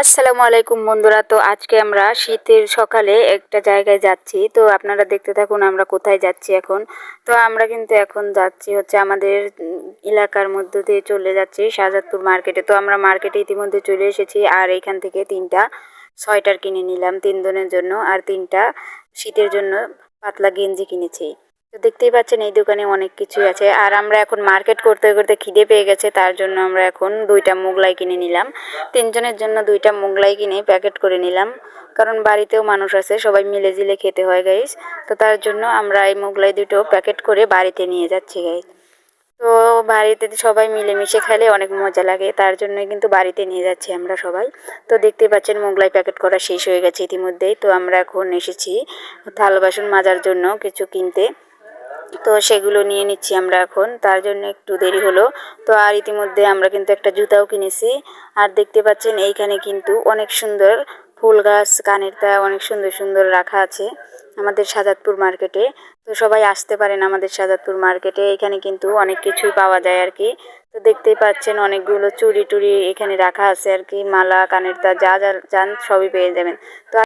আসসালামু আলাইকুম বন্ধুরা। তো আজকে আমরা শীতের সকালে একটা জায়গায় যাচ্ছি। তো আপনারা দেখতে থাকুন আমরা কোথায় যাচ্ছি এখন। তো আমরা কিন্তু এখন যাচ্ছি হচ্ছে আমাদের এলাকার মধ্য দিয়ে চলে যাচ্ছি শাহজাদপুর মার্কেটে। তো আমরা মার্কেটে ইতিমধ্যে চলে এসেছি আর এখান থেকে তিনটা সোয়েটার কিনে নিলাম তিন দিনের জন্য। আর তিনটা শীতের জন্য পাতলা গেঞ্জি কিনেছি। তো দেখতেই পাচ্ছেন এই দোকানে অনেক কিছুই আছে। আর আমরা এখন মার্কেট করতে করতে খিদে পেয়ে গেছে, তার জন্য আমরা এখন দুইটা মোগলাই কিনে নিলাম। তিনজনের জন্য দুইটা মোগলাই কিনে প্যাকেট করে নিলাম। কারণ বাড়িতেও মানুষ আছে, সবাই মিলে জিলে খেতে হয় গাইস তো তার জন্য আমরা এই মোগলাই দুটো প্যাকেট করে বাড়িতে নিয়ে যাচ্ছি গাইস তো বাড়িতে সবাই মিলেমিশে খেলে অনেক মজা লাগে, তার জন্যই কিন্তু বাড়িতে নিয়ে যাচ্ছি আমরা সবাই। তো দেখতে পাচ্ছেন মোগলাই প্যাকেট করা শেষ হয়ে গেছে ইতিমধ্যেই। তো আমরা এখন এসেছি থাল বাসন মাজার জন্য কিছু কিনতে। তো সেগুলো নিয়ে নিচ্ছি আমরা এখন। তার জন্য একটু দেরি হলো। তো আর ইতিমধ্যে আমরা কিন্তু একটা জুতাও কিনেছি। আর দেখতে পাচ্ছেন এইখানে কিন্তু অনেক সুন্দর ফুল গাছ, কানের তা অনেক সুন্দর সুন্দর রাখা আছে আমাদের সাজাদপুর মার্কেটে। তো সবাই আসতে পারেন আমাদের সাজাদপুর মার্কেটে। এখানে কিন্তু অনেক কিছুই পাওয়া যায় আর কি। তো দেখতেই পাচ্ছেন অনেকগুলো চুড়ি টুড়ি এখানে রাখা আছে আর কি। মালা, কানের তা যা যা যান সবই পেয়ে যাবেন। তো